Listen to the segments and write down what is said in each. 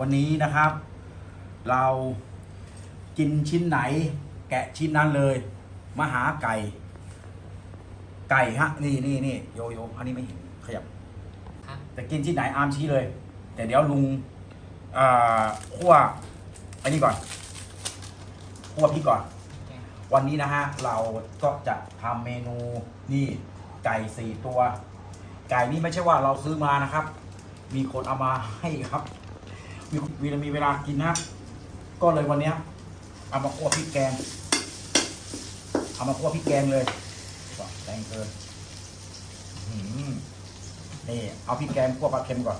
วันนี้นะครับ เรากินชิ้นไหน แกะชิ้นนั้นเลยมาหาไก่ ไก่ฮะนี่นี่นี่โยโยอันนี้ไม่เห็นขยับครับแต่กินชิ้นไหนอาร์มชี้เลย แต่เดี๋ยวลุงเอ่อคั่วอันนี้ก่อนคั่วพริกก่อน วันนี้นะฮะเราก็จะทำเมนูนี่ไก่สี่ตัว ไก่นี่ไม่ใช่ว่าเราซื้อมานะครับ มีคนเอามาให้ครับ มีมีมีเวลากินนะ ก็เลยวันเนี้ยเอามาคั่วพริกแกง เอามาคั่วพริกแกงเลยก็แกงเกินอื้อหือนี่เอาพริกแกงคั่วปลาเค็มก่อน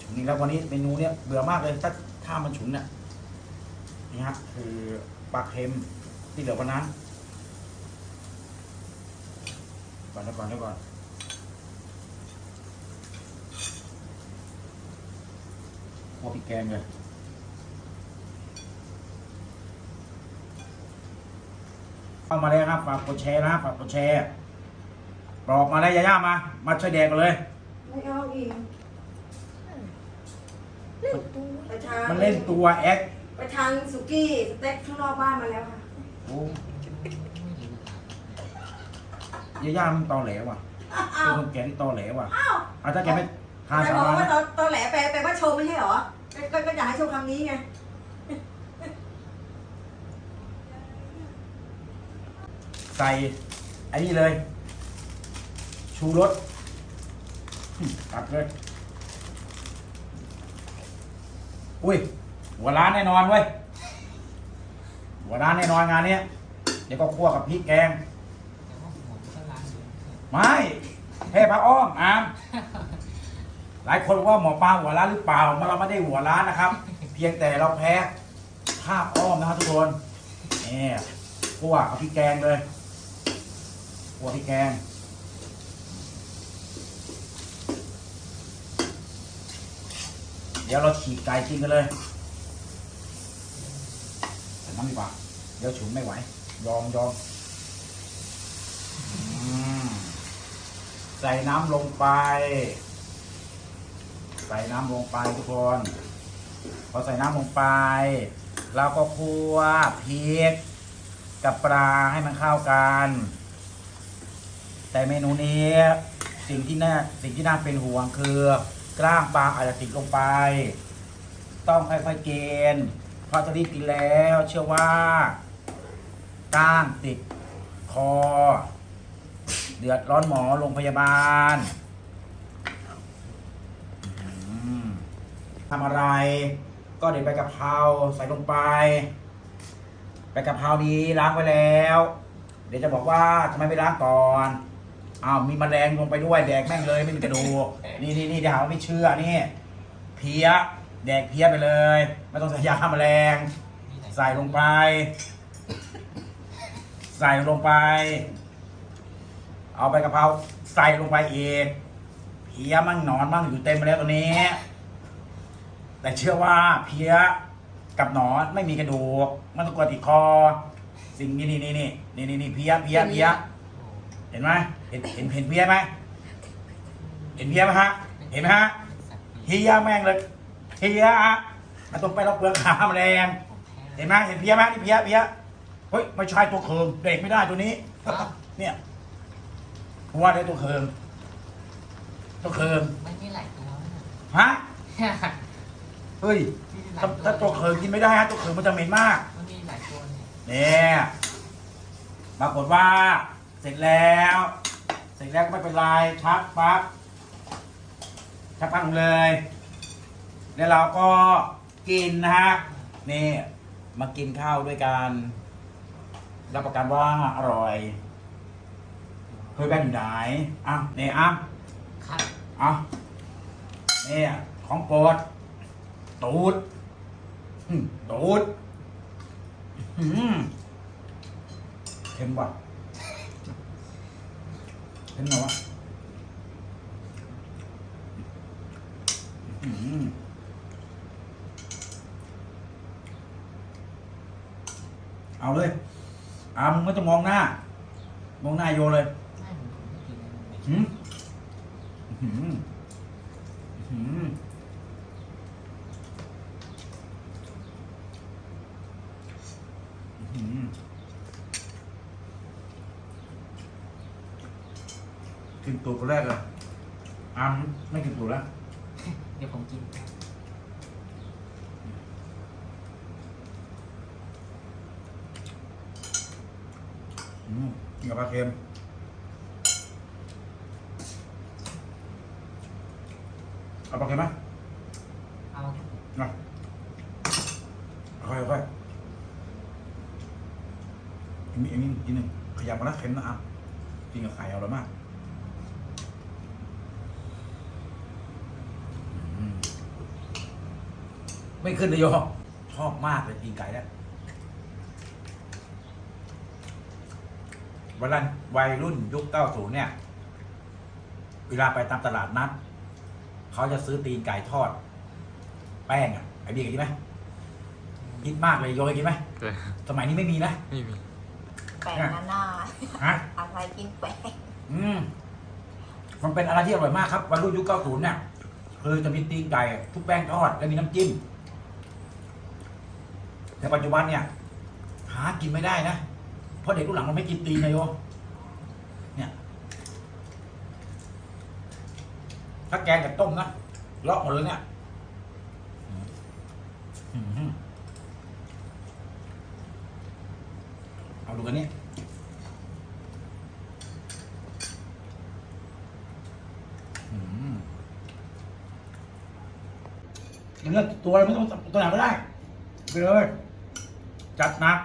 ฉุนนี้แล้ววันนี้เมนูเนี้ยเบื่อมากเลยถ้าถ้ามันฉุนเนี่ยนี่ฮะคือปลาเค็มที่เหลือวันนั้นก่อนเดียวก่อนเดียวก่อน หัวพริกแกงเลยเข้ามาเลยครับฝากกดแชร์นะฝากกดแชร์บอกมาเลยย่าๆมา มาช่วยแดกกันเลย ไม่เอาอีกเล่นตู้ไปทานมันเล่นตัวแอคไปทานสุกี้สเต็กข้างนอกบ้านมาแล้วค่ะโอ้ไม่รู้ครับย่าๆมันตอแหลว่ะอ้าเป็นวคนแก่ที่ตอแหลว่ะอ้าวเอาถ้าแกไม่ทานแต่สาบอกบานว่านะ ตอนตอนแหลแปลแปลว่าชมไม่ใช่เหรอ ก็ก็อยากให้ชมคำนี้ไงใส่ไอ้นี่เลย ชูรสตัดเลย อุ้ย หัวร้านแน่นอนเว้ย หัวร้านแน่นอนงานเนี้ยเดี๋ยวก็คั่วกับพริกแกง ไม่แพ้พระอ้อมอาม หลายคนว่าหมอปลาหัวร้านหรือเปล่ามาเราไม่ได้หัวร้านนะครับ เพียงแต่เราแพ้ภาพอ้อมนะครับทุกคนนี่คั่วเอาพริกแกงเลยคั่วพริกแกงเดี๋ยวเราฉีกไก่กินกันเลยใส่น้ำดีกว่าเดี๋ยวฉุนไม่ไหว ยอมยอมใส่น้ำลงไป ใส่น้ำลงไปทุกคน พอใส่น้ำลงไป เราก็คั่วพริกกับปลาให้มันเข้ากัน แต่เมนูนี้สิ่งที่น่าสิ่งที่น่าเป็นห่วงคือกล้างปลาอาจจะติดลงไป ต้องค่อยๆกินเพราะจะรีบกินแล้ว เชื่อว่ากล้างติดคอ เดือดร้อนหมอโรงพยาบาลอืม ทำอะไร ก็เด็ดใบกะเพราใส่ลงไปใบกะเพรานี้ล้างไว้แล้ว เดี๋ยวจะบอกว่าทำไมไม่ล้างก่อนอ้าวมีแมลงลงไปด้วยแดกแม่งเลยไม่มีกระดูกนี่นี่นี่เดี๋ยวหาว่าไม่เชื่อนี่เพี้ยแดกเพี้ยไปเลย ไม่ต้องใส่ยาฆ่าแมลง ใส่ลงไป ใส่ลงไป เอาใบกะเพราใส่ลงไปอีกเพี้ยมั่งหนอนมั่งอยู่เต็มไปแล้วตัวนี้ แต่เชื่อว่าเพี้ยกับหนอนไม่มีกระดูกมันต้องกดติดคอ สิ่งนี้นี่นี่นี่นี่นี่นี่เพี้ยเพี้ยเพี้ยโอ้เห็นไหมเห็นเห็นเห็นเพี้ยไหมเห็นเพี้ยไหมฮะ เห็นไหมฮะเป็นสัตว์ปีเพี้ยแม่งเลยเพี้ยฮะมันต้องไปรับเปลือกขาแมลงผมแพ้เห็นไหมเห็นเพี้ยไหมนี่เพี้ยเพี้ยเฮ้ยไม่ใช่ตัวเคิงเด็กไม่ได้ตัวนี้เนี่ยเพราะว่าได้ตัวเคิงตัวเคิงไม่มีหลายตัวนะฮะ เนี่ยเฮ้ยมีหลายถ้าถ้าตัวเคิงกินไม่ได้ฮะตัวเคิงมันจะเหม็นมาก มันมีหลายตัวเนี่ยเนี่ยปรากฏว่า เสร็จแล้ว เสร็จแล้วก็ไม่เป็นไรชักปั๊บชักปั๊บลงเลย แล้วเราก็กินนะฮะนี่มากินข้าวด้วยกัน รับประกันว่าอร่อยเคยแบนอยู่ไหนอะนี่อะครับอะนี่ของโปรด ตูดอืมตูดอืมเค็มว่ะเค็มเหรอวะอืมเอาเลยอามึงไม่ต้องมองหน้า มองหน้าโยเลยไม่ผมไม่กินเลยผมไม่หืมหืมหืม ตูดคนแรกเลยอามไม่กินตูดแล้วเดี๋ยวผมกินครับอืมกินกับปลาเค็มเอาปลาเค็มไหมเอาครับนะค่อยๆค่อยอันนี้อันนี้อีกหนึ่งขยับมาแล้วเค็มนะอะกินกับไข่อร่อยมากอืม ไม่ขึ้นเลยโยชอบมากเลยกินไก่แล้วเวลาวัยรุ่นยุค90เนี่ย เวลาไปตามตลาดนัดเขาจะซื้อตีนไก่ทอด แป้งอะไอเบียร์กินไหมกินมากเลยโยเคยกินไหมเคยสมัยนี้ไม่มีนะไม่มีแปลงนานาฮะอะไรกินแปลงอืมมันเป็นอะไรที่อร่อยมากครับวัยรุ่นยุค90เนี่ยคือจะมีตีนไก่ทุกแป้งทอดและมีน้ำจิ้ม แต่ปัจจุบันเนี่ย หากินไม่ได้นะ เพราะเด็กรุ่นหลังมันไม่กินตีนนะโยเนี่ยถ้าแกงกับต้มนะเลาะหมดเลยเนี่ยเอาดูกันนี่เลือกตัวอะไรไม่ต้องตัวไหนก็ได้ไปเลย จัดหนัก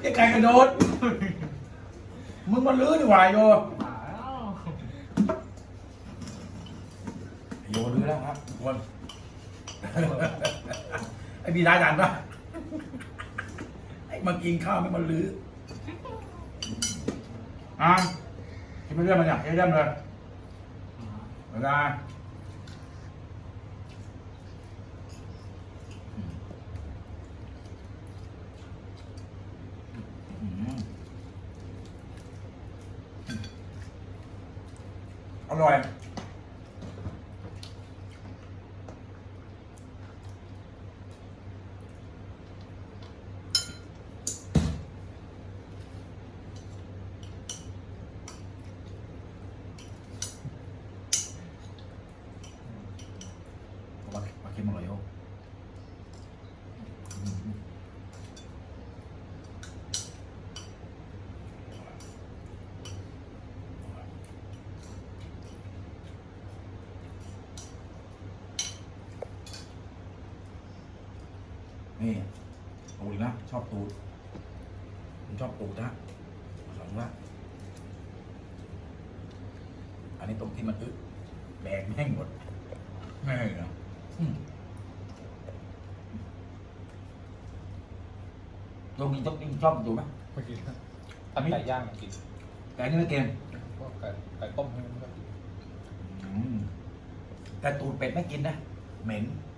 ไอ้ไก่กระโดด มึงมาลื้อดีกว่าโยว้าวโยลื้อแล้วครับทุกคนไอ้บีได้ดันปะไอ้ มากินข้าวไม่มาลื้ออะกินไปเรื่อยมันอยากเรื่อยๆเลยเวลาอืมอร่อย ปลาปลาเค็มอร่อยโยอืมนี่ตูด อีกนะชอบตูดผมชอบตูดนะสองละอันนี้ตรงที่มันอึแบกแม่งหมดแม่งเหรออืมตรงนี้ต้องกินชอบดูไหมไม่กินครับทำไก่ย่างอะกินแต่อันนี่ไม่เกมพวกไก่ไก่ต้มให้มันก็กินอืมแต่ตูดเป็ดไม่กินนะ เหม็นอ